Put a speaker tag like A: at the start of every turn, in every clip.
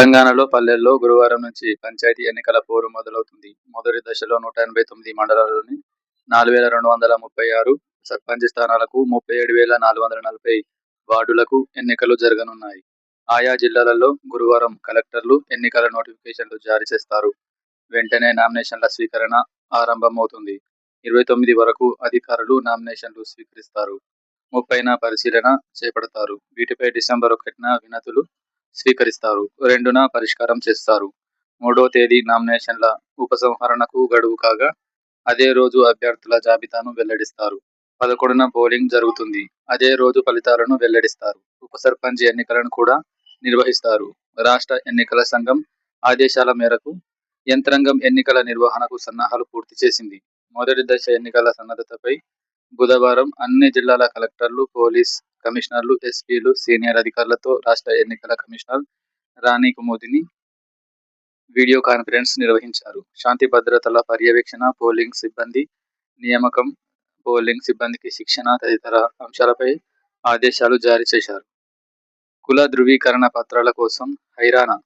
A: తెలంగాణలో పల్లెల్లో గురువారం నుంచి పంచాయతీ ఎన్నికల పోరు మొదలవుతుంది. మొదటి దశలో నూట ఎనభై తొమ్మిది మండలాల్లోని నాలుగు వేల రెండు వందల ముప్పై ఆరు సర్పంచ్ స్థానాలకు ముప్పై ఏడు వేల నాలుగు వందల నలభై వార్డులకు ఎన్నికలు జరగనున్నాయి. ఆయా జిల్లాలలో గురువారం కలెక్టర్లు ఎన్నికల నోటిఫికేషన్లు జారీ చేస్తారు. వెంటనే నామినేషన్ల స్వీకరణ ఆరంభమవుతుంది. ఇరవై తొమ్మిది వరకు అధికారులు నామినేషన్లు స్వీకరిస్తారు. ముప్పైన పరిశీలన చేపడతారు. వీటిపై డిసెంబర్ ఒకటిన వినతులు స్వీకరిస్తారు. రెండున పరిష్కారం చేస్తారు. మూడో తేదీ నామినేషన్ల ఉపసంహరణకు గడువు కాగా అదే రోజు అభ్యర్థుల జాబితాను వెల్లడిస్తారు. పదకొండున పోలింగ్ జరుగుతుంది. అదే రోజు ఫలితాలను వెల్లడిస్తారు. ఉప సర్పంచ్ ఎన్నికలను కూడా నిర్వహిస్తారు. రాష్ట్ర ఎన్నికల సంఘం ఆదేశాల మేరకు యంత్రాంగం ఎన్నికల నిర్వహణకు సన్నాహాలు పూర్తి చేసింది. మొదటి దశ ఎన్నికల సన్నద్ధతపై బుధవారం అన్ని జిల్లాల కలెక్టర్లు పోలీస్ కమిషనర్లు ఎస్పీలు సీనియర్ అధికారులతో రాష్ట్ర ఎన్నికల commissioner Rani Kumudini video conference నిర్వహించారు. శాంతి భద్రతల పర్యవేక్షణ పోలింగ్ సిబ్బంది నియామకం పోలింగ్ సిబ్బందికి శిక్షణ తదితర అంశాలపై ఆదేశాలు జారీ చేశారు. కుల ధృవీకరణ పత్రాల కోసం హైరానా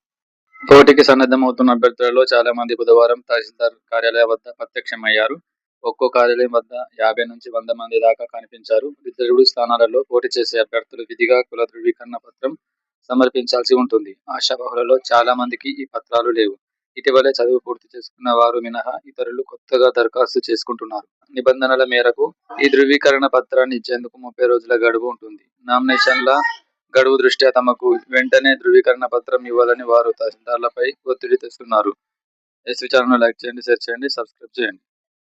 A: పోటీకి సన్నద్ధమవుతున్న అభ్యర్థులలో చాలా మంది బుధవారం తహసీల్దార్ కార్యాలయం వద్ద ప్రత్యక్షమయ్యారు. ఒక్కో కార్యాలయం వద్ద యాభై నుంచి వంద మంది దాకా కనిపించారు. రిజర్వ్డ్ స్థానాలలో పోటీ చేసే అభ్యర్థులు విధిగా కుల ధృవీకరణ పత్రం సమర్పించాల్సి ఉంటుంది. ఆశాబహులలో చాలా మందికి ఈ పత్రాలు లేవు. ఇటీవలే చదువు పూర్తి చేసుకున్న వారు మినహా ఇతరులు కొత్తగా దరఖాస్తు చేసుకుంటున్నారు. నిబంధనల మేరకు ఈ ధృవీకరణ పత్రాన్ని ఇచ్చేందుకు ముప్పై రోజుల గడువు ఉంటుంది. నామినేషన్ల గడువు దృష్ట్యా తమకు వెంటనే ధృవీకరణ పత్రం ఇవ్వాలని వారు తహసీల్దార్లపై ఒత్తిడి తెస్తున్నారు. ఎస్ ఛానల్ లైక్ చేయండి షేర్ చేయండి సబ్స్క్రైబ్ చేయండి.